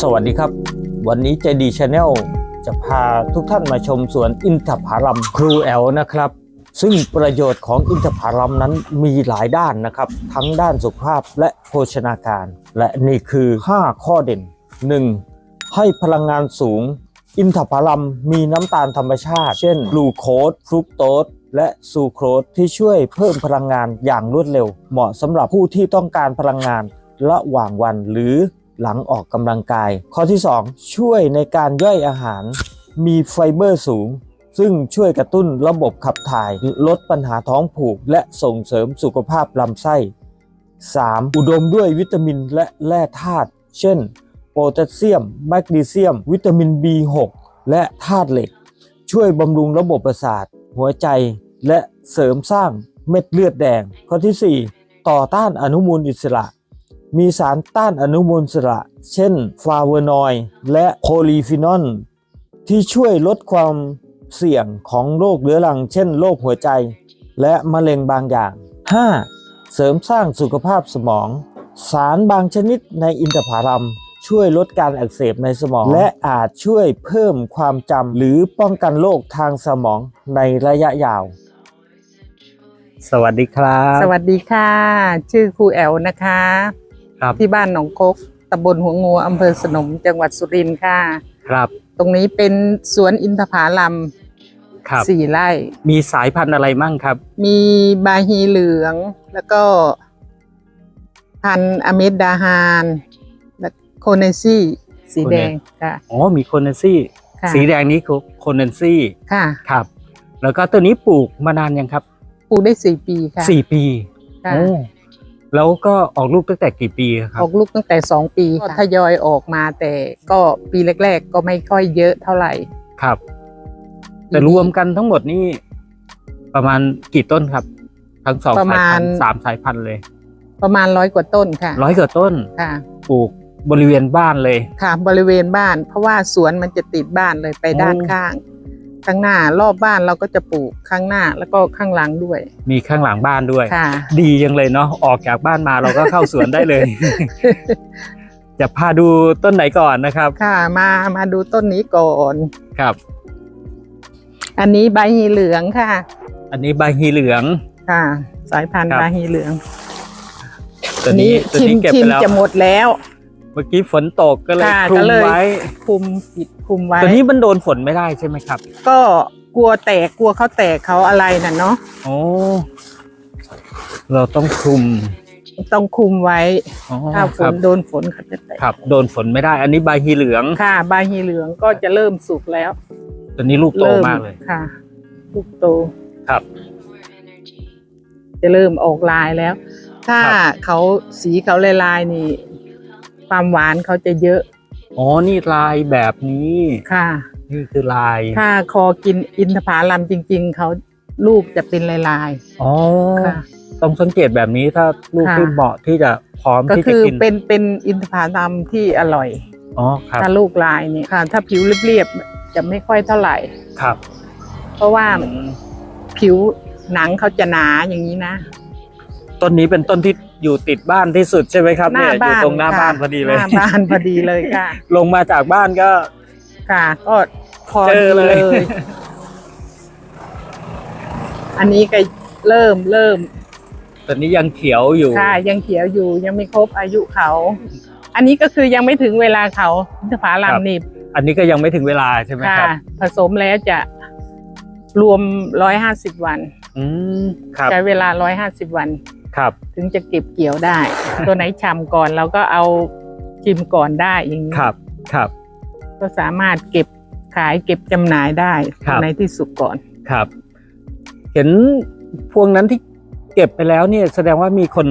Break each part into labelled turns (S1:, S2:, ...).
S1: สวัสดีครับ วันนี้ใจดีชาแนลจะพาทุกท่านมาชมสวนอินทผลัมครูแอลนะครับ ซึ่งประโยชน์ของอินทผลัมนั้นมีหลายด้านนะครับ ทั้งด้านสุขภาพและโภชนาการ และนี่คือ 5 ข้อเด่น 1. ให้พลังงานสูง อินทผลัมมีน้ำตาลธรรมชาติ เช่นกลูโคสฟรุกโตสและซูโครสที่ช่วยเพิ่มพลังงานอย่างรวดเร็ว เหมาะสำหรับผู้ที่ต้องการพลังงานระหว่างวันหรือ หลังออกกำลังกาย ข้อที่ 2 ช่วยในการย่อยอาหาร มีไฟเบอร์สูง ซึ่งช่วยกระตุ้นระบบขับถ่าย ลดปัญหาท้องผูก และส่งเสริมสุขภาพลำไส้ 3. อุดมด้วยวิตามินและแร่ธาตุเช่น โพแทสเซียม แมกนีเซียม วิตามิน B6 และธาตุเหล็ก ช่วยบำรุงระบบประสาท หัวใจ และเสริมสร้างเม็ดเลือดแดง ข้อที่ 4 ต่อต้านอนุมูลอิสระ มีสารต้านอนุมูลอิสระ เช่นฟลาโวนอยด์และโพลีฟีนอลที่ช่วยลดความเสี่ยงของโรคเรื้อรัง เช่นโรคหัวใจ และมะเร็งบางอย่าง 5. เสริมสร้างสุขภาพสมอง สารบางชนิดในอินทผลัมช่วยลดการอักเสบในสมอง และอาจช่วยเพิ่มความจำหรือป้องกันโรคทางสมองในระยะยาว สวัสดีครับ
S2: สวัสดีค่ะ ชื่อครูแอลนะคะ
S1: ครับ
S2: ที่บ้านหนองกกตำบลหัวงูอำเภอสนมจังหวัดสุรินทร์ค่ะ
S1: ครับ
S2: ตรงนี้เป็นสวนอินทผลัม
S1: ครับ
S2: สี่ไร่
S1: มีสายพันธุ์อะไรมั่งครับ
S2: มีบาฮีเหลืองแล้วก็ พันธุ์อเมดดาฮานและโคเนซี่สีแดงค่ะ
S1: อ๋อ มีโคเนซี่
S2: ค่ะ
S1: สีแดงนี้คือโคเนซี่
S2: ค่ะ
S1: ครับ แล้วก็ตัวนี้ปลูกมานานยังครับ
S2: ปลูกได้สี่ปีค่ะ
S1: สี่ปี
S2: ค่ะ
S1: โอ้ แล้วก็ออกลูกตั้งแต่กี่ปีครั
S2: อบอกลูกตั้งแต่สองปีก็ทยอยออกมาแต่ก็ปีแรก ๆ ก็ไม่ค่อยเยอะเท่าไหร่
S1: ครับ แต่รวมกันทั้งหมดนี่ประมาณกี่ต้นครับ ทั้งสอง
S2: ประ
S1: สาย
S2: มา
S1: พั
S2: ณ
S1: นธุ์สามสายพันธุ์เลย
S2: ประมาณร้อยกว่าต้นค่ะ
S1: ร้อยกว่าต้น
S2: ค่ะ
S1: ปลูกบริเวณบ้านเลย
S2: ค่ะ บริเวณบ้าน เพราะว่าสวนมันจะติดบ้านเลยไป
S1: โอ้
S2: ด้านข้าง ข้างหน้ารอบบ้านเราก็จะปลูกข้างหน้าแล้วก็ข้างหลังด้วย
S1: มีข้างหลังบ้านด้วย
S2: ค่ะ
S1: ดียังเลยเนาะออกจากบ้านมาเราก็เข้าสวนได้เลย จะพาดูต้นไหนก่อนนะครับ
S2: ค่ะ มามาดูต้นนี้ก่อน
S1: ครับ
S2: อันนี้ใบหีเหลืองค่ะ
S1: อันนี้ใบฮีเหลือง
S2: ค่ะ สายพันธุ์
S1: ครับ
S2: ใบหีเหลือง
S1: ตัวนี้ตัว
S2: ชิม
S1: นี้เก็บ
S2: ชิ
S1: ไป
S2: ม
S1: แล้ว
S2: จะหมดแล้ว
S1: เมื่อกี้ฝนตกก็เลย
S2: ค่ะ
S1: คลุ
S2: ก็
S1: ม
S2: เลย
S1: ไว้
S2: คุมปิดคุมไว้
S1: ตัวนี้มันโดนฝนไม่ได้ใช่ไหมครับ
S2: ก็กลัวแตกกลัวเขาแตกเขาอะไรน่ะเนาะ
S1: โอ้เราต้องคลุม
S2: ต้องคุมไว้
S1: อ๋อ
S2: ถ้าฝ
S1: ครั
S2: น
S1: บ
S2: โดนฝนเขาจะแตก
S1: ครับ โดนฝนไม่ได้ อันนี้ใบฮีเหลือง
S2: ค่ะใบหีเหลืองก็จะเริ่มสุกแล้ว
S1: ตัวนี้ลูกโต
S2: ริ่
S1: มากเลย
S2: ค่ะลูกโต
S1: ครับ
S2: จะเริ่มออกลายแล้ว ถ้า
S1: ครับ
S2: เขาสีเขาลายลายๆนี่ ความหวานเขาจะเยอะ
S1: อ๋อ นี่ลายแบบนี้
S2: ค่ะ
S1: นี่คือลาย
S2: ถ้าคอกินอินทผลัมจริง ๆ เขาลูกจะเป็นลายลาย
S1: อ๋อ
S2: ๆค่ะ
S1: ต้องสังเกตแบบนี้ถ้าลูก
S2: ค่ะ
S1: ที่เหมาะที่จะพร้อม
S2: ก็
S1: ที่จะ
S2: คือ
S1: กิน
S2: เป็นเป็นอินทผลัมที่อร่อย
S1: อ๋อ ครับ
S2: ถ้าลูกลายนี่ค่ะ ถ้าผิวเรียบๆจะไม่ค่อยเท่าไหร่
S1: ครับ
S2: เพราะว่า
S1: อืม
S2: ผิวหนังเขาจะหนาอย่างนี้นะ
S1: ต้นนี้เป็นต้นที่ อยู่ติดบ้านที่สุดใช่ไหมครับ
S2: หน้า
S1: เนี่ยอยู่
S2: บ้าน
S1: ตรงหน้า
S2: ค่ะ
S1: บ้านพอดีเลย
S2: หน้าบ้านพอดีเลยค่ะ
S1: ลงมาจากบ้านก็
S2: ค่ะก็พอ
S1: เจ
S2: ดี
S1: อเลย
S2: เลย อันนี้ก็เริ่มเริ่ม
S1: ตอนนี้ยังเขียวอยู่
S2: ค่ะยังเขียวอยู่ยังไม่ครบอายุเขา อันนี้ก็คือยังไม่ถึงเวลาเขาอินทผลัมนี่
S1: อันนี้ก็ยังไม่ถึงเวลาใช่ไหม
S2: ค่ะ
S1: ครับ
S2: ผสมแล้วจะรวมร้อยห้าสิบวัน
S1: อืมครับ
S2: ใช้เวลาร้อยห้าสิบวัน
S1: ครับ
S2: ถึงจะเก็บเกี่ยวได้ ตัวไหนฉ่ำก่อนเราก็เอาชิมก่อนได้อย่างนี้
S1: ครับครับ
S2: ก็สามารถเก็บขายเก็บจำหน่ายได้
S1: ครับ
S2: ในที่สุดก่อน
S1: ครับ เห็นพวงนั้นที่เก็บไปแล้วเนี่ยแสดงว่ามีคน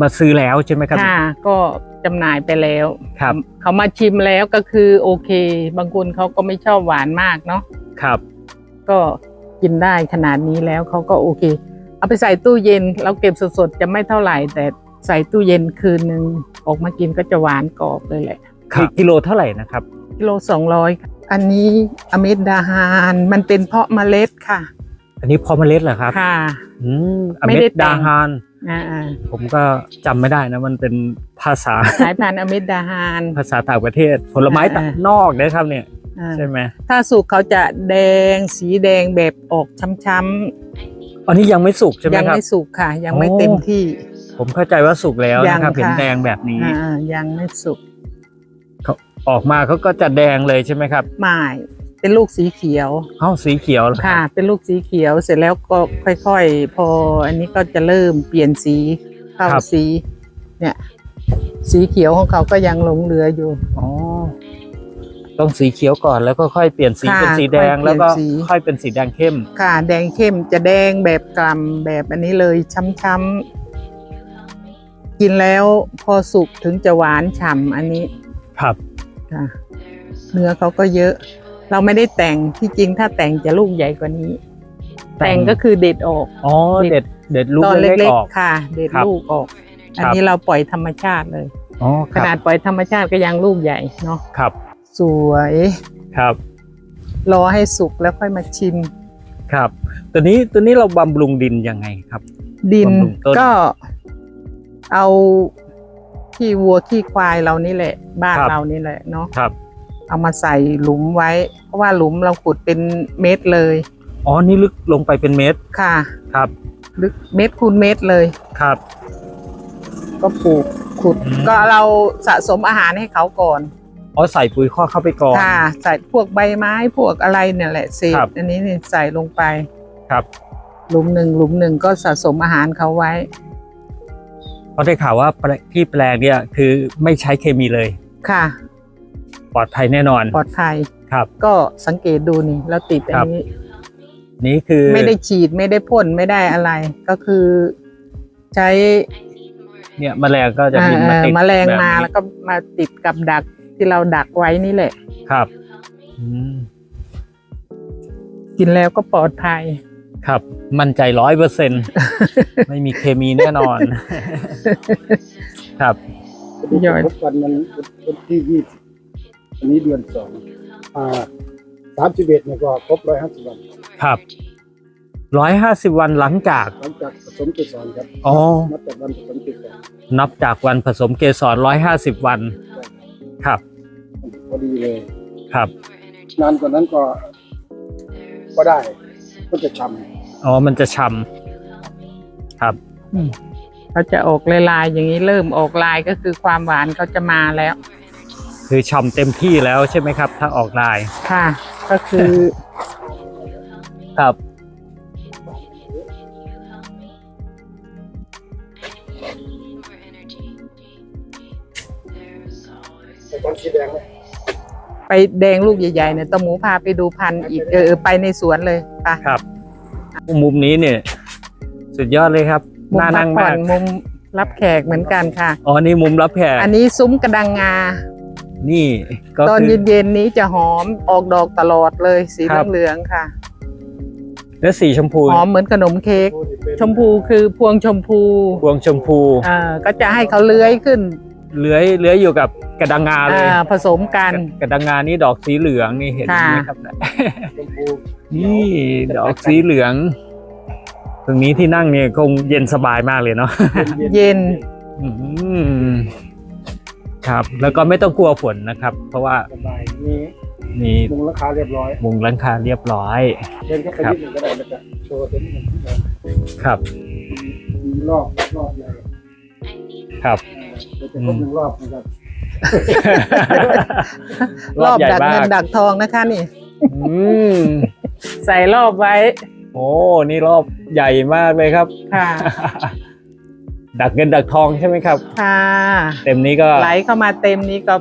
S1: มาซื้อแล้วใช่ไหมครับ
S2: ค่ะก็จำหน่ายไปแล้ว
S1: ครับ
S2: เขามาชิมแล้วก็คือโอเค บางคนเขาก็ไม่ชอบหวานมากเนาะ
S1: ครับ
S2: ก็กินได้ขนาดนี้แล้วเขาก็โอเค เอาไปใส่ตู้เย็น เราเก็บสดๆจะไม่เท่าไหร่ แต่ใส่ตู้เย็นคืนหนึ่งออกมากินก็จะหวานกรอบเลยแหละ
S1: ครับ กิโลเท่าไหร่นะครับ
S2: กิโลสองร้อยอันนี้อเมดดาฮานมันเป็นเพาะเมล็ดค่ะ
S1: อันนี้พอเมล็ดเหรอครับ
S2: ค่ะ
S1: อืมอ
S2: ไม่
S1: เม
S2: ได้
S1: ด
S2: แต่
S1: ดางฮาน
S2: อ่าอ่า
S1: ผมก็จำไม่ได้นะ มันเป็นภาษา
S2: สายพันธุ์อเมดาฮาน
S1: ภาษาต่างประเทศ ผลไม้ต่าง
S2: อ่าน
S1: นอกนะครับเนี่ย
S2: อ่า
S1: ใช่ไหม
S2: ถ้าสุกเขาจะแดงสีแดงแบบออกช้ำ
S1: อันนี้ยังไม่สุกใช่
S2: ๆ
S1: ไหม
S2: ยัง
S1: ครับ
S2: ไม่สุกค่ะ ยังไม่
S1: โอ้
S2: เต็มที่
S1: ผมเข้าใจว่าสุกแล้ว
S2: ยัง
S1: นะครับ
S2: ค่ะ
S1: เห็นแดงแบบนี้
S2: อ่ายังไม่สุก
S1: ออกมาเขาก็จะแดงเลยใช่ไหมครับ
S2: ไม่เป็นลูกสีเขียว
S1: เอ้าสีเขียวเหรอ
S2: ค่ะ เป็นลูกสีเขียวเสร็จแล้วก็ค่อยๆ พอ อันนี้ก็จะเริ่มเปลี่ยนสีเข้าสี เนี่ย สีเขียวของเขาก็ยังหลงเหลืออยู่
S1: อ๋อ ต้องสีเขียวก่อนแล้วก็ค่อยเปลี่ยนสี
S2: ค่ะ
S1: เป็นสีแดง
S2: ค่อยเปลี่ยน
S1: แล้วก็
S2: สี
S1: ค่อยเป็นสีแดงเข้ม
S2: ค่ะ แดงเข้มจะแดงแบบกล่ำแบบอันนี้เลยช้ำๆกินแล้วพอสุกถึงจะหวานฉ่ำอันนี้
S1: ครับ
S2: ค่ะเนื้อเขาก็เยอะ เราไม่ได้แต่งที่จริงถ้าแต่งจะลูกใหญ่กว่านี้
S1: แต่ง
S2: แต่งก็คือเด็ดออก
S1: อ๋อเด็ดเด็ดลูก
S2: ตอน
S1: เล็
S2: เล็
S1: ก
S2: ก
S1: ๆออก
S2: ๆค่ะ เด็ด
S1: ครับ
S2: ลูกออก อัน
S1: ครับ
S2: นี้เราปล่อยธรรมชาติเลย
S1: อ๋อค
S2: ข
S1: รับ
S2: นาดปล่อยธรรมชาติก็ยังลูกใหญ่เนาะ
S1: ครับ
S2: สวย
S1: ครับ
S2: รอให้สุกแล้วค่อยมาชิม
S1: ครับ ตัวนี้ตัวนี้เราบำรุงดินยังไงครับ
S2: ดิน
S1: บำรุงต้น
S2: ก็เอาขี้วัวขี้ควายเรานี่แหละ บ้าน
S1: ครับ
S2: เรานี่แหละเนาะ
S1: ครับ
S2: เอามาใส่หลุมไว้ เพราะว่าหลุมเราขุดเป็นเม็ดเลย
S1: อ๋อนี่ลึกลงไปเป็นเมตร
S2: ค่ะ
S1: ครับ
S2: ลึกเม็ดคูณเม็ดเลย
S1: ครับ
S2: ก็ปลูกขุด
S1: อืม
S2: ก็เราสะสมอาหารให้เขาก่อน
S1: อ๋อใส่ปุ๋ยข้อกเข้าไปก่อน
S2: ค่ะใส่พวกใบไม้พวกอะไรเนี่ยแหละเศษ
S1: ครับ
S2: อันนี้นี่ใส่ลงไป
S1: ครับ
S2: หลุมหนึ่งหลุมหนึ่งก็สะสมอาหารเขาไว้
S1: เพราะได้ข่าวว่าแปลที่แปลงเนี่ยคือไม่ใช้เคมีเลย
S2: ค่ะ
S1: ปลอดภัยแน่นอน
S2: ปลอดภัย
S1: ครับ
S2: ก็สังเกตดูนี่แล้วติดอั
S1: ครั
S2: น
S1: บ
S2: นี้
S1: นี่คือ
S2: ไม่ได้ฉีดไม่ได้พ่นไม่ได้อะไร ก็คือใช้
S1: เนี่ยแมลงก็จะบินมา
S2: เอ่อ
S1: ติด
S2: แมลง
S1: บบ
S2: มา
S1: นี้
S2: แล้วก็มาติดกับดัก ที่เราดักไว้นี่แหละ
S1: ครับ อืม
S2: กินแล้วก็ปลอดภัย
S1: ครับ มั่นใจร้อยเปอร์เซ็นไม่มีเคมีแน่นอน ครับ
S2: ย่อย
S3: ครบวันมันวันที่ยี่สิบอันนี้เดือนสองอ่าสามสิบเอ็ดเนี่ยก็ครบร้อยห้าสิบวัน
S1: ครับร้อยห้าสิบวันหลังจาก
S3: หลังจากผสมเกสรครับ
S1: อ๋อ
S3: นับจากวันผสมเกสร
S1: นับจากวันผสมเกสรร้อยห้าสิบวัน ครับ
S3: พอดีเลย
S1: ครับ
S3: นานกว่านั้นก็ ก็ได้ ก็จะช้
S1: อ๋อ มันจะช้ำครับ
S2: เขาจะออกลายๆอย่างนี้เริ่มออกลายก็คือความหวานเขาจะมาแล้ว
S1: คือช่ำเต็มที่แล้วใช่ไหมครับ ถ้าออกลาย
S2: ค่ะ ก็คือ
S1: ครับำ
S3: แต่ตอนสีแดงไหม
S2: ไปแดงลูกใหญ่ๆเนี่ยตะหมูพาไปดูพันธุ์อีกเออไปในสวนเลยไป
S1: ครับ มุมนี้เนี่ย สุดยอดเลยครับ
S2: มุม
S1: น่า
S2: พั
S1: นั่
S2: ก
S1: ง
S2: ผ่อ
S1: มานก
S2: มุมรับแขกเหมือนกันค่ะ
S1: อ๋อนี่มุมรับแขก
S2: อันนี้ซุ้มกระดังงา
S1: นี่ก็
S2: ตอน
S1: คือ
S2: เย็นๆนี้จะหอมออกดอกตลอดเลยสี
S1: ครับ
S2: เหลืองๆค่ะ
S1: เนื้อสีชมพู
S2: หอมเหมือนขนมเค้ก
S3: โอ้นี่เป็น
S2: ชมพูคือพวงชมพู
S1: พวงชมพู
S2: เอ่อก็จะให้เขาเลื้อยขึ้น
S1: เลื้อยเลื้อยอยู่กับกระดังงาเลย
S2: อ่าผสมกัน
S1: กระดังงานี่ดอกสีเหลืองนี่เห็นไหม
S2: ค่ะ
S1: ครับ
S3: ชมพู
S1: นี่ดอกสีเหลือง ตรงนี้ที่นั่งเนี่ยคงเย็นสบายมากเลยเนาะ
S2: เย็น
S1: อืมครับ แล้วก็ไม่ต้องกลัวฝนนะครับ เพราะว่า
S3: สบายมี
S1: มี
S3: มุงราคาเรียบร้อย
S1: มุงหลังคาเรียบร้อย
S3: เดินเข้าไป
S1: ครับ
S3: นิดหนึ่งก็ได้แล้วจะโชว์เต็มที่
S1: ครับ
S3: มีรอบรอบใหญ่
S1: ครับ
S3: เดี๋ยวจะครบหนึ่งรอบนะครับ
S2: รอบ
S1: ใหญ่
S2: ดัก
S1: มา
S2: เงิน
S1: ก
S2: ดักทองนะคะนี่
S1: อืม
S2: ใส่รอบไว้
S1: โอ้นี่รอบใหญ่มากเลยครับ
S2: ค่ะ
S1: ดักเงินดักทองใช่ไหมครับ
S2: ค่ะ
S1: เต็มนี้ก็
S2: ไหลเข้ามาเต็มนี้ก็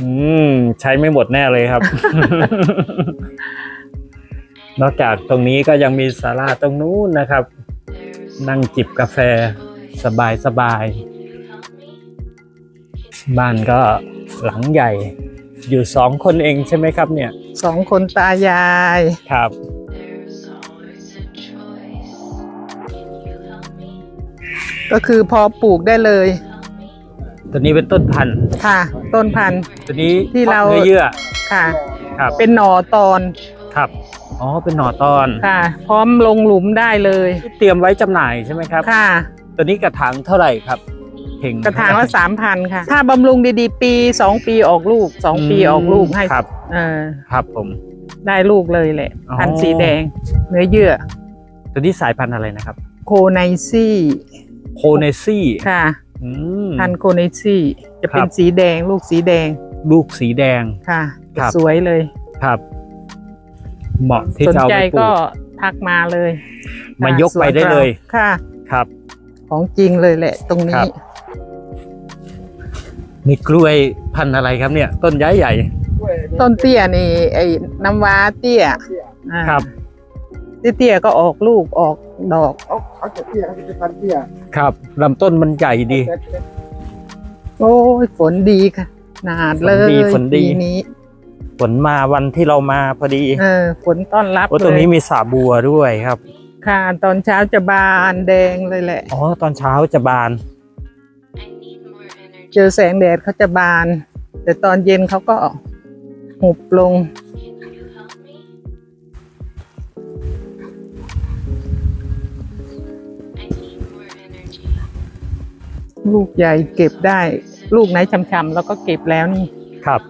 S1: อืมใช้ไม่หมดแน่เลยครับ นอกจากตรงนี้ก็ยังมีศาลาตรงนู้นนะครับ นั่งจิบกาแฟสบายสบายๆ บ้านก็หลังใหญ่ อยู่สองคนเองใช่ไหมครับเนี่ย
S2: สองคนตายาย
S1: ครับ
S2: ก็คือพอปลูกได้เลย
S1: ตัวนี้เป็นต้นพันธุ์
S2: ค่ะ ต้นพันธุ์
S1: ตัวนี้
S2: ที่เรา
S1: เนื้อเยื่อ
S2: ค่ะ
S1: ครับ
S2: เป็นหน่อตอน
S1: ครับอ๋อเป็นหน่อตอน
S2: ค่ะ พร้อมลงหลุมได้เลย
S1: ที่เตรียมไว้จำหน่ายใช่ไหมครับ
S2: ค่ะ
S1: ตัวนี้กระถางเท่าไหร่ครับ เข่ง
S2: กระถางละสามพันค่ะ ถ้าบำรุงดีๆ ปีสองปีออกลูกสองปีออกลูกให้
S1: ครับ
S2: เออ
S1: ครับผม
S2: ได้ลูกเลยแหละ
S1: อ๋อ
S2: พันธุ์สีแดง เนื้อเยื่อ
S1: ตัวนี้สายพันธุ์อะไรนะครับ
S2: โคไนซี่
S1: โคเนซี่
S2: ค่ะ
S1: อืม
S2: พันธุ์โคไนซี่ จะเป็
S1: ครั
S2: น
S1: บ
S2: สีแดง ลูกสีแดง
S1: ลูกสีแดง
S2: ค่ะ
S1: ครับ
S2: สวยเลย
S1: ครับ เหมาะที่
S2: สน
S1: จะเอา
S2: ใจ
S1: ไปปลู
S2: ก็
S1: ก
S2: ทักมาเลย
S1: มายกไปได้เลย
S2: ค่ะ
S1: ครับ
S2: ของจริงเลยแหละ ตรง
S1: ครั
S2: นี้
S1: บ นี่กล้วยพันธุ์อะไรครับเนี่ย ต้นใหญ่ใหญ่
S3: ด้วย
S2: ต้นเตี้ยนี่ ไอ้น้ำว้าเตี้ย
S3: เตี้ย
S2: อ่า
S1: ครับ
S2: เตี้ยๆก็ออกลูกออกดอก
S3: เขาเขาจะเตี้ยเขาจะเป็นพันธุ์เตี้ย
S1: ครับลำต้นมันใหญ่ดี
S3: แต่แต่
S2: โอ้ยฝนดีค่ะนาดเลย
S1: ฝนดีฝนดี
S2: ปีนี้
S1: ฝนมาวันที่เรามาพอดี
S2: เออฝนต้อนรับ
S1: โอ้ตรง
S2: เลย
S1: นี้มีสาบัวด้วยครับ
S2: ค่ะ ตอนเช้าจะบานแดงเลยแหละ
S1: อ๋อตอนเช้าจะบาน
S2: เจอแสงแดดเขาจะบาน แต่ตอนเย็นเขาก็หุบลง ลูกใหญ่เก็บได้ ลูกไหนช้ำๆแล้วก็เก็บแล้วนี่
S1: ครับ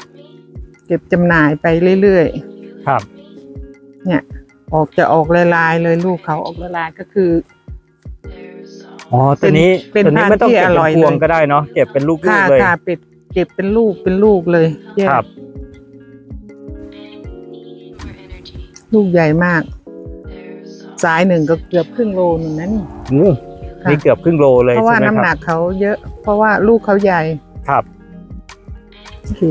S2: เก็บจำหน่ายไปเรื่อย
S1: ครับ
S2: ๆเนี่ย ออกจะออกลายๆเลยลูกเขาออกลายๆก็คือ
S1: อ๋อตัวนี้
S2: เป็น
S1: ตัวนี้ไม่ต้อง
S2: พันธุ์ที่
S1: เก็บ
S2: อร่อย
S1: เป็นพวง
S2: เลย
S1: ก็ได้เนาะเก็บเป็นลูก
S2: ค่ะ
S1: ๆเลย
S2: ค่ะเป็ดเก็บเป็นลูกเป็นลูกเลยแยก
S1: ครับ
S2: ลูกใหญ่มากสายหนึ่งก็เกือบครึ่งโลนึงนะนี่
S1: อืม
S2: ค่ะ
S1: นี่เกือบครึ่งโลเลย
S2: เพราะว่า
S1: ใช่ไหม
S2: น้ำ
S1: ค
S2: หนั
S1: รับ
S2: กเขาเยอะ เพราะว่าลูกเขาใหญ่
S1: ครับ
S2: โอเค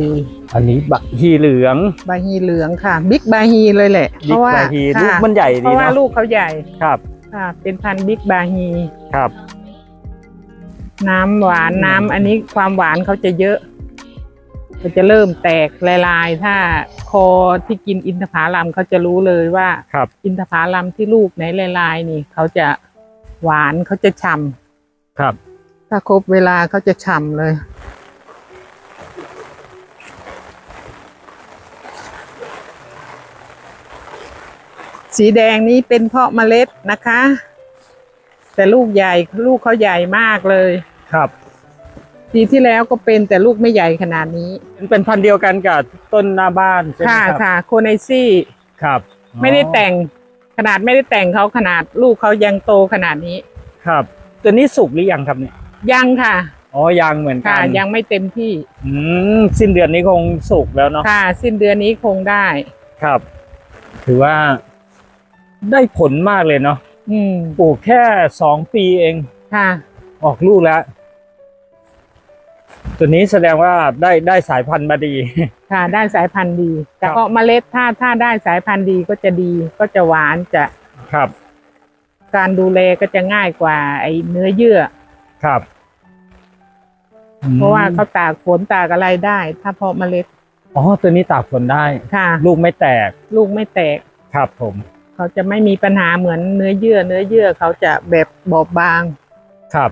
S1: อันนี้บักฮีเหลือง
S2: บาฮีเหลืองค่ะ บิ๊กบาฮีเลยแหละ เพ
S1: บิ๊ก
S2: ราะว่า
S1: บาฮี
S2: ค่ะ
S1: ลูกมันใหญ่
S2: เพ
S1: ดี
S2: ราะว่า
S1: เนาะ
S2: ลูกเขาใหญ่
S1: ครับ
S2: ค่ะ เป็นพันธุ์บิ๊กบาฮี
S1: ครับ
S2: น้ำหวานน้ำอันนี้ความหวานเขาจะเยอะเขาจะเริ่มแตกลายๆถ้าคอที่กินอินทผลัมเขาจะรู้เลยว่า
S1: ครับ
S2: อินทผลัมที่ลูกไหนลายๆนี่ เขาจะหวานเขาจะฉ่
S1: ครับำ
S2: ถ้าครบเวลาเขาจะฉ่ำเลย สีแดงนี้เป็นเพาะเมล็ดนะคะ แต่ลูกใหญ่ลูกเขาใหญ่มากเลย
S1: ครับ
S2: ปีที่แล้วก็เป็นแต่ลูกไม่ใหญ่ขนาดนี้
S1: เป็นพันธุ์เดียวกันกับต้นหน้าบ้านใช่ไหม
S2: ค่ะ
S1: ครับ
S2: ค่ะโคไนซี่
S1: ครับ
S2: ไม่ได้แต่งขนาดไม่ได้แต่งเขาขนาดลูกเขายังโตขนาดนี้
S1: ครับ ตัวนี้สุกหรือยังครับเนี่ย
S2: ยังค่ะ
S1: อ๋อยังเหมือนกั
S2: ค่ะ
S1: น
S2: ยังไม่เต็มที่
S1: อืมสิ้นเดือนนี้คงสุกแล้วเนาะ
S2: ค่ะ สิ้นเดือนนี้คงได้
S1: ครับ ถือว่า ได้ผลมากเลยเนาะ
S2: อืม
S1: ปลูกแค่สองปีเอง
S2: ค่ะ
S1: ออกลูกแล้ว ตัวนี้แสดงว่าได้ได้สายพันธุ์มาดี
S2: ค่ะ ได้สายพันธุ์ดี แต่
S1: ครับ
S2: ก็เมล็ดถ้าถ้าได้สายพันธุ์ดีก็จะดี ก็จะหวานจะ
S1: ครับ
S2: การดูแลก็จะง่ายกว่า ไอ้เนื้อเยื่อ
S1: ครับ
S2: เพราะว่าเขาตากฝนตากอะไรได้ ถ้าเพาะเมล็ด
S1: อ๋อ ตัวนี้ตากฝนได้
S2: ค่ะ
S1: ลูกไม่แตก
S2: ลูกไม่แตก
S1: ครับผม
S2: เขาจะไม่มีปัญหาเหมือนเนื้อเยื่อ เนื้อเยื่อเขาจะแบบบอบบาง
S1: ครับ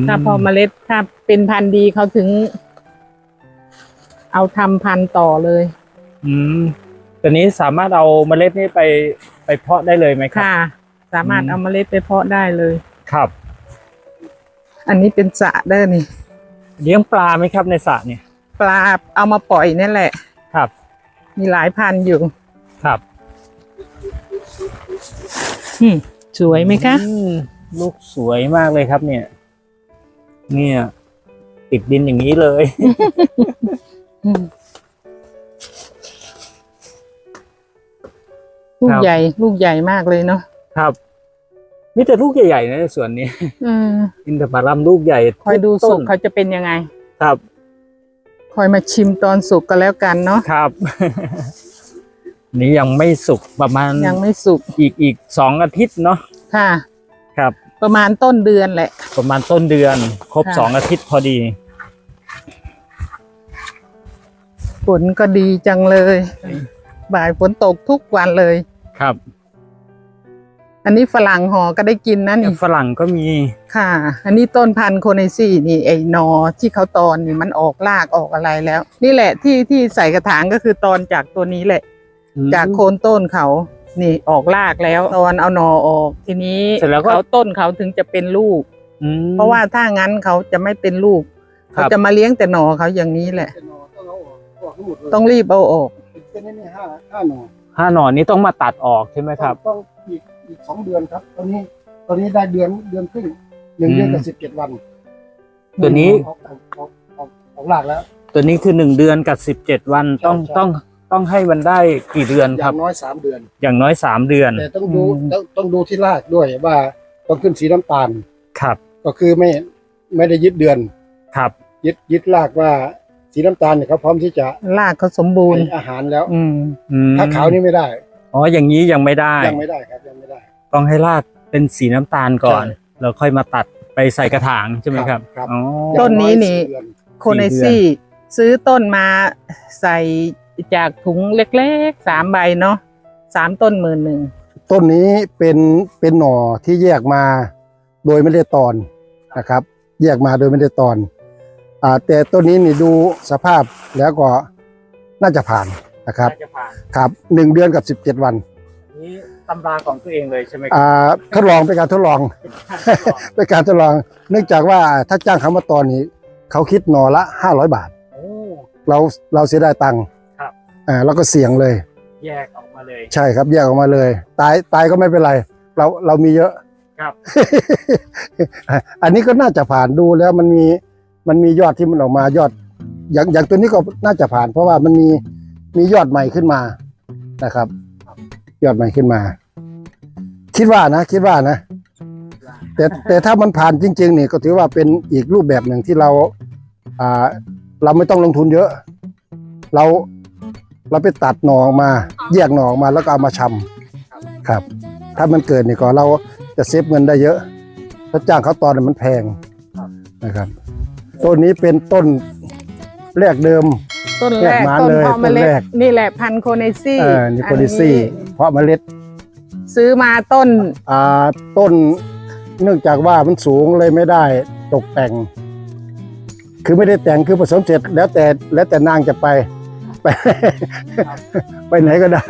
S1: ม
S2: ถ้าพอเมล็ดถ้าเป็นพันธุ์ดีเขาถึง เอาทำพันธุ์ต่อเลย
S1: อืมตัวนี้สามารถเอาเมล็ดนี้ไปไปเพาะได้เลยไหมครับ
S2: ค่ะ สามารถ
S1: อืม
S2: เอาเมล็ดไปเพาะได้เลย
S1: ครับ
S2: อันนี้เป็นสระเด้อนี่
S1: เลี้ยงปลาไหมครับในสระเนี่ย
S2: ปลาเอามาปล่อยนี่แหละ
S1: ครับ
S2: มีหลายพันธุ์อยู่
S1: ครับ
S2: อืมสวยไหมคะ
S1: อืมลูกสวยมากเลยครับเนี่ย เนี่ย ติดดินอย่างนี้เลย
S2: อืมลู
S1: ค
S2: ก
S1: รับ
S2: ใหญ่ ลูกใหญ่มากเลยเนาะ
S1: ครับมีแต่ลูกใหญ่ๆนะในสวนนี้
S2: อืม
S1: อินทผลัมลูกใหญ่
S2: คอยดู
S1: ทุ
S2: สุ
S1: ต้
S2: ก
S1: น
S2: เขาจะเป็นยังไง
S1: ครับ
S2: คอยมาชิมตอนสุกก็แล้วกันเนาะ
S1: ครับ นี่ยังไม่สุกประมาณ
S2: ยังไม่สุก
S1: อีกอีกสองอาทิตย์เนาะ
S2: ค่ะ
S1: ครับ
S2: ประมาณต้นเดือนแหละ
S1: ประมาณต้นเดือน ครบ
S2: ค่ะ
S1: สองอาทิตย์พอดี
S2: ฝนก็ดีจังเลย บ่ายฝนตกทุกวันเลย
S1: ครับ
S2: อันนี้ฝรั่งห่อก็ได้กินนะนี่
S1: ฝรั่งก็มี
S2: ค่ะ อันนี้ต้นพันธุ์โคเนซี่นี่ไอ้หนอที่เขาตอนนี่มันออกรากออกอะไรแล้ว นี่แหละที่ที่ใส่กระถางก็คือตอนจากตัวนี้แหละ จากโคนต้นเขา
S1: อ
S2: นี่ออกรากแล้วตอนเอาหนอออกทีนี้
S1: เสร็จแล้วก็
S2: เขาต้นเขาถึงจะเป็นลูก
S1: อืม
S2: เพราะว่าถ้างั้นเขาจะไม่เป็นลูก
S1: ครับ
S2: เขาจะมาเลี้ยงแต่หนอเขาอย่างนี้แหละ
S3: เป็นหนอต้องเอาออกออกทั้งหมดเลย
S2: ต้องรีบเอาออก
S3: เป็นเส้นนี้ห้าห้าหนอ
S1: ห้าหน่อนี้ต้องมาตัดออกใช่ไหมครับ
S3: ต้องอีกอีกสองเดือนครับ ตอนนี้ตอนนี้ได้เดือนเดือนครึ่งหนึ่งเดือนกับสิบเจ็ดวัน
S1: ตัวนี้
S3: ออกออกออกออกออกหลากแล้ว
S1: ตัวนี้คือหนึ่งเดือนกับสิบเจ็ดวัน
S3: ใช่
S1: ต้อง
S3: ใช่
S1: ต้อง ต้องให้มันได้กี่เดือน
S3: อ
S1: ครั
S3: ย่า
S1: บ
S3: งน้อยสามเดือน
S1: อย่างน้อยสามเดือน
S3: แต่ต้องดู
S1: อืม
S3: ต้องต้องดูที่รากด้วยว่าต้องขึ้นสีน้ำตาล
S1: ครับ
S3: ก็คือไม่ไม่ได้ยึดเดือน
S1: ครับ
S3: ยึดยึดรากว่าสีน้ำตาลเนี่ยเขาพร้อมที่จะ
S2: รากเขาสมบูรณ์
S3: ให้อาหารแล้ว
S2: อืม
S1: อืม
S3: ถ้าขาวนี่ไม่ได้
S1: อ๋ออย่างนี้ยังไม่ได้
S3: ยังไม่ได้ครับยังไม่ได้
S1: ต้องให้รากเป็นสีน้ำตาลก่อน
S3: ใช่
S1: แล้วค่อยมาตัดไปใส่กระถางใช่ไหมครับ
S3: ครับ
S1: อ๋อ
S2: ต้นนี้นี่
S3: อย่างอยสี่เดือน
S2: โคเนซี่ ซื้อต้นมาใส่ จากถุงเล็กๆสามใบเนาะสามต้นหมื่นหนึ่ง
S3: ต้นนี้เป็นเป็นหน่อที่แยกมาโดยไม่ได้ตอนนะครับ แยกมาโดยไม่ได้ตอนอ่าแต่ต้นนี้นี่ดูสภาพแล้วก็น่าจะผ่านนะครับ
S1: น่าจะผ่าน
S3: ครับหนึ่งเดือนกับสิบเจ็ดวัน
S1: นี่ตำราของตัวเองเลยใช่ไหมครั
S3: อ่าทดลองเป็นการทดลอง เป็นการทดลอง เนื่องจากว่าถ้าจ้างเขามาตอนนี้ เขาคิดหน่อละห้าร้อยบาท
S1: โอ้
S3: เราเราเสียดายตังค์
S1: ครับ
S3: อ่าแล้วก็เสี่ยงเลย
S1: แยกออกมาเลย
S3: ใช่ครับแยกออกมาเลย ตายตายก็ไม่เป็นไร เราเรามีเยอะ
S1: ครับ
S3: อันนี้ก็น่าจะผ่านดูแล้วมันมีมันมียอดที่มันออกมายอด อย่างอย่างตัวนี้ก็น่าจะผ่าน เพราะว่ามันมีมียอดใหม่ขึ้นมานะครับ ยอดใหม่ขึ้นมา คิดว่านะ คิดว่านะ แต่แต่ถ้ามันผ่านจริง ๆ นี่ก็ถือว่าเป็นอีกรูปแบบหนึ่งที่เรา อ่า เราไม่ต้องลงทุนเยอะ เรา เราไปตัดหน่อออกมาแยกหน่อออกมาแล้วก็เอามาชำครับ ถ้ามันเกิดนี่ก็เราจะเซฟเงินได้เยอะถ้าจ้างเขาตอนนนมันแพงนะครับต้นนี้เป็นต้นแรกเดิม
S2: ต้นแรก
S3: แยกมา
S2: ต้น
S3: เลย
S2: เพาะเม
S3: ต้น
S2: ล็
S3: แร
S2: ด
S3: ก
S2: นี่แหละพันธุ์โคเนซี่
S3: เออนิโคลิซี่เพราะเมล็ด
S2: ซื้อมาต้น
S3: อ่าต้นเนื่องจากว่ามันสูงเลยไม่ได้ตกแต่ง คือไม่ได้แต่งคือผสมเสร็จแล้วแต่แล้วแต่นางจะไป ไปไปไหนก็ได้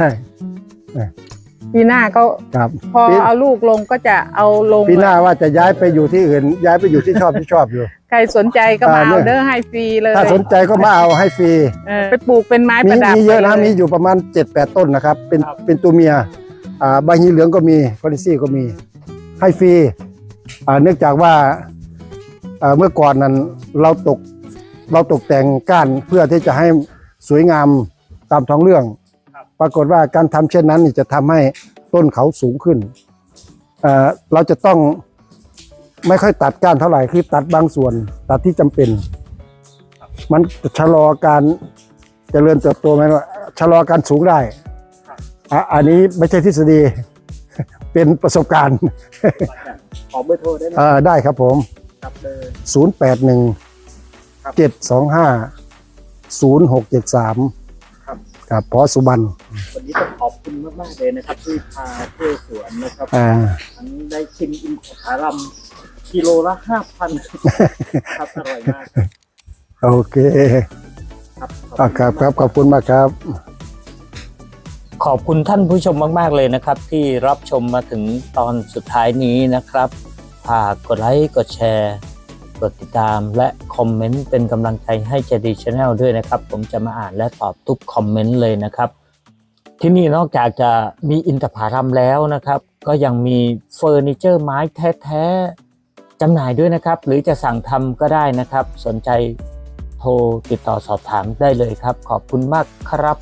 S2: ปีหน้าก็
S3: ครับ
S2: พอ
S3: ปี
S2: เอาลูกลงก็จะเอาลง
S3: ปีหน้าว่าจะย้ายไปอยู่ที่อื่น ย้ายไปอยู่ที่ชอบที่ชอบอยู่
S2: ใครสนใจก็มา
S3: อ่าเนี่ย
S2: เอาเด้อให้ฟรีเลย
S3: ถ้าสนใจก็มาเอาให้ฟรี
S2: เออไปปลูกเป็นไม้ป
S3: มี
S2: ระดับ
S3: มีเยอะนะ
S2: ไปล
S3: มีอยู่ประมาณ7 8ต้นนะครับ เป็น
S1: ครับ
S3: เป็นตัวเมียอ่าใบหีเหลืองก็มีพอลิซี่ก็มี ให้ฟรีอ่าเนื่องจากว่าอ่าเมื่อก่อนนั้นเราตกเราตกแต่งก้านเพื่อที่จะให้ สวยงามตามท้องเรื่อง ปรากฏว่าการทำเช่นนั้นนี่จะทำให้ต้นเขาสูงขึ้นเอ่อเราจะต้องไม่ค่อยตัดก้านเท่าไหร่คือตัดบางส่วนตัดที่จำเป็น มันจะชะลอการเจริญเติบโตไหมว่าชะลอการสูงได้อะอันนี้ไม่ใช่ทฤษฎีเป็นประสบการณ์
S1: ขอเบอร์โทรได้ไหม
S3: เอ่อได้ครับผม
S1: ครับเลย
S3: 0 8 1
S1: ครั บ
S3: 7 2 5 0 6 7 3
S1: ครับ
S3: ครับพอสุบัน
S1: วันนี้ต้องขอบคุณมากๆเลยนะครับที่พาเที่ยวสวนนะครับ
S3: อ่า
S1: ทั้งได้ชิมอินทผลัมกิโลละห้าพันครับอร่อยมาก
S3: โอเค
S1: ครับ
S3: อะครับครับขอบคุณมากครับ
S1: ขอบคุณท่านผู้ชมมาก ๆ เลยนะครับ ที่รับชมมาถึงตอนสุดท้ายนี้นะครับฝากกดไลค์กดแชร์ กดติดตามและคอมเมนต์เป็นกำลังใจให้เจดีชาแนลด้วยนะครับ ผมจะมาอ่านและตอบทุกคอมเมนต์เลยนะครับ ที่นี่นอกจากจะมีอินทผลัมแล้วนะครับ ก็ยังมีเฟอร์นิเจอร์ไม้แท้ๆจำหน่ายด้วยนะครับ หรือจะสั่งทำก็ได้นะครับ สนใจโทรติดต่อสอบถามได้เลยครับ ขอบคุณมากครับ